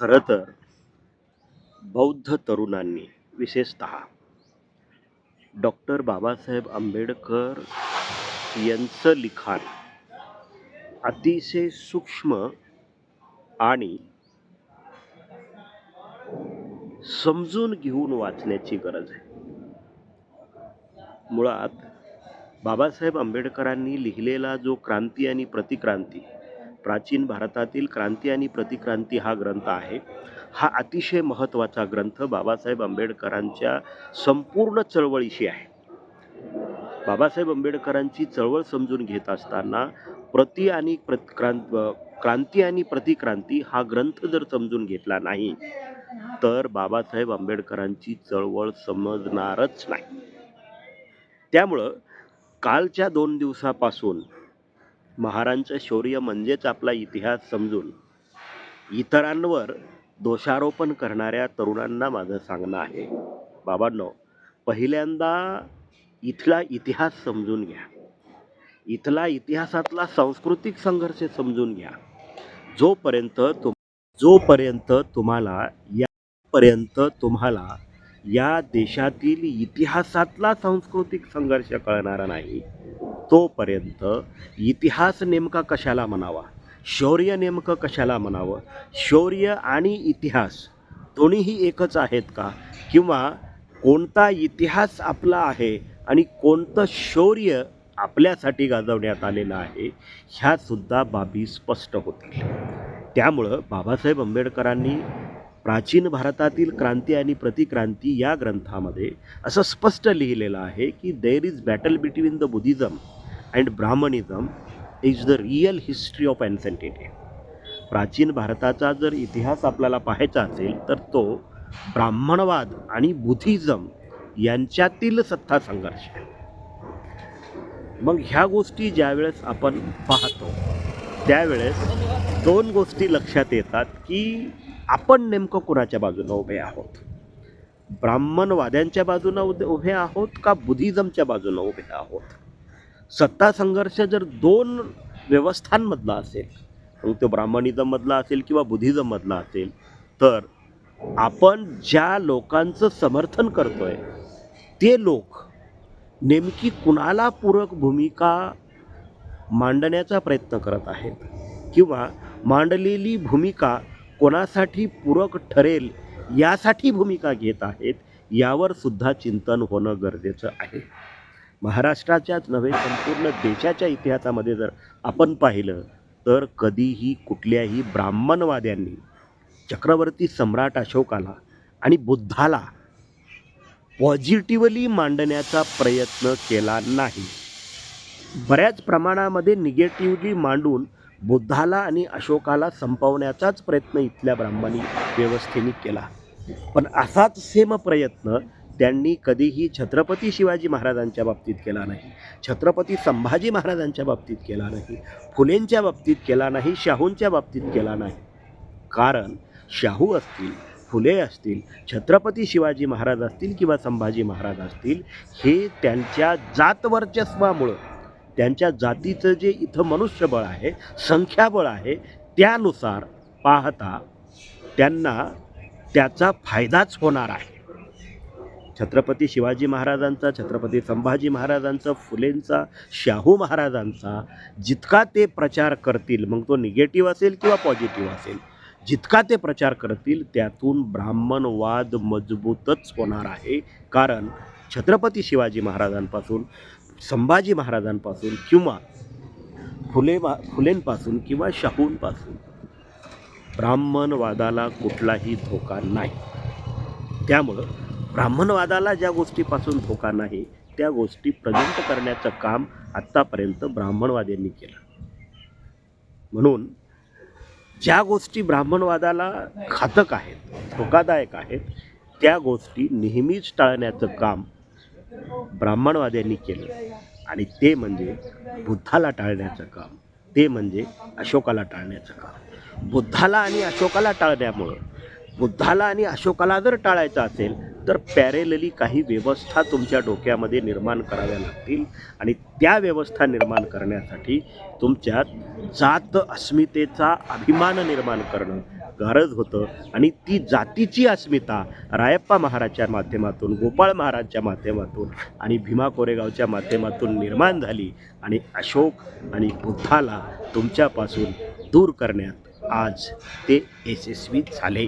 खरं तर बौद्ध तरुणांनी विशेषत डॉक्टर बाबासाहेब आंबेडकर यांचं लिखाण अतिशय सूक्ष्म आणि समजून घेऊन वाचण्याची गरज आहे. मुळात बाबासाहेब आंबेडकरांनी लिहिलेला जो क्रांती आणि प्रतिक्रांती प्राचीन भारतातील क्रांती आणि प्रतिक्रांती हा ग्रंथ आहे. हा अतिशय महत्त्वाचा ग्रंथ बाबासाहेब आंबेडकरांच्या संपूर्ण चळवळीशी आहे. बाबासाहेब आंबेडकरांची चळवळ समजून घेत असताना प्रति आणि प्रतिक्रांत क्रांती आणि प्रतिक्रांती हा ग्रंथ जर समजून घेतला नाही तर बाबासाहेब आंबेडकरांची चळवळ समजणारच नाही. त्यामुळं कालच्या दोन दिवसापासून महारांचं शौर्य म्हणजेच आपला इतिहास समजून इतरांवर दोषारोपण करणाऱ्या तरुणांना माझं सांगणं आहे. बाबांनो पहिल्यांदा इथला इतिहास समजून घ्या. इथला इतिहासातला सांस्कृतिक संघर्ष समजून घ्या. जोपर्यंत तुम जोपर्यंत तुम्हाला यापर्यंत तुम्हाला या देशातील इतिहासातला सांस्कृतिक संघर्ष कळणारा नाही तोपर्यंत इतिहास नेमका कशाला म्हणावा? शौर्य नेमकं कशाला म्हणावं? शौर्य आणि इतिहास दोन्हीही एकच आहेत का? किंवा कोणता इतिहास आपला आहे आणि कोणतं शौर्य आपल्यासाठी गाजवण्यात आलेलं आहे ह्यासुद्धा बाबी स्पष्ट होतील. त्यामुळं बाबासाहेब आंबेडकरांनी प्राचीन भारतातील क्रांती आणि प्रतिक्रांती या ग्रंथामध्ये असं स्पष्ट लिहिलेलं आहे की there is battle between the Buddhism and Brahmanism is the real history of ancient India प्राचीन भारताचा जर इतिहास आपल्याला पाहायचा असेल तर तो ब्राह्मणवाद आणि बुद्धिझम यांच्यातील सत्ता संघर्ष आहे. मग ह्या गोष्टी ज्यावेळेस आपण पाहतो त्यावेळेस दोन गोष्टी लक्षात येतात की आपण नेमकं कुणाच्या बाजूनं उभे आहोत? ब्राह्मणवाद्यांच्या बाजूनं उभे आहोत का बुद्धिझमच्या बाजूनं उभे आहोत? सत्ता संघर्ष जर दोन व्यवस्थांमधला असेल मग तो ब्राह्मणिजममधला असेल किंवा बुद्धिजममधला असेल तर आपण ज्या लोकांचं समर्थन करतोय ते लोक नेमकी कुणाला पूरक भूमिका मांडण्याचा प्रयत्न करत आहेत? किंवा मांडलेली भूमिका कोणासाठी पूरक ठरेल यासाठी भूमिका घेत आहेत यावर सुद्धा चिंतन होणं गरजेचं आहे. महाराष्ट्राच्याच नव्हे संपूर्ण देशाच्या इतिहासामध्ये जर आपण पाहिलं तर कधीही कुठल्याही ब्राह्मणवाद्यांनी चक्रवर्ती सम्राट अशोकाला आणि बुद्धाला पॉझिटिव्हली मांडण्याचा प्रयत्न केला नाही. बऱ्याच प्रमाणामध्ये निगेटिव्हली मांडून बुद्धाला आणि अशोकाला संपवण्याचाच प्रयत्न इथल्या ब्राह्मणी व्यवस्थेने केला. पण असाच सेम प्रयत्न त्यांनी कधीही छत्रपती शिवाजी महाराजांच्या बाबतीत केला नाही छत्रपती संभाजी महाराजांच्या बाबतीत केला नाही फुलेंच्या बाबतीत केला नाही शाहूंच्या बाबतीत केला नाही. कारण शाहू असतील फुले असतील छत्रपती शिवाजी महाराज असतील किंवा संभाजी महाराज असतील हे त्यांच्या जातवर्चस्वामुळं त्यांच्या जातीचं जे इथं मनुष्यबळ आहे संख्याबळ आहे त्यानुसार पाहता त्यांना त्याचा फायदाच होणार आहे. छत्रपती शिवाजी महाराजांचा छत्रपती संभाजी महाराजांचा फुलेंचा शाहू महाराजांचा जितका ते प्रचार करतील मग तो निगेटिव्ह असेल किंवा पॉझिटिव्ह असेल जितका ते प्रचार करतील त्यातून ब्राह्मणवाद मजबूतच होणार आहे. कारण छत्रपती शिवाजी महाराजांपासून संभाजी महाराजांपासून किंवा फुले फुलेंपासून किंवा शाहूंपासून ब्राह्मणवादाला कुठलाही धोका नाही. त्यामुळं ब्राह्मणवादाला ज्या गोष्टीपासून धोका नाही त्या गोष्टी प्रजंत करण्याचं काम आत्तापर्यंत ब्राह्मणवाद्यांनी केलं. म्हणून ज्या गोष्टी ब्राह्मणवादाला घातक आहेत धोकादायक आहेत त्या गोष्टी नेहमीच टाळण्याचं काम ब्राह्मणवाद्यांनी केलं. आणि ते म्हणजे बुद्धाला टाळण्याचं काम. ते म्हणजे अशोकाला टाळण्याचं काम. बुद्धाला आणि अशोकाला टाळण्यामुळं बुद्धाला आणि अशोकाला जर टाळायचं असेल तर पॅरेलली काही व्यवस्था तुमच्या डोक्यामध्ये निर्माण कराव्या लागतील आणि त्या व्यवस्था निर्माण करण्यासाठी तुमच्यात जात अस्मितेचा अभिमान निर्माण करणं गरज होतं. आणि ती जातीची अस्मिता रायप्पा महाराजच्या माध्यमातून गोपाळ महाराजच्या माध्यमातून आणि भीमा कोरेगावच्या माध्यमातून निर्माण झाली आणि अशोक आणि बुद्धाला तुमच्यापासून दूर करण्यात आज ते यशस्वी झाले.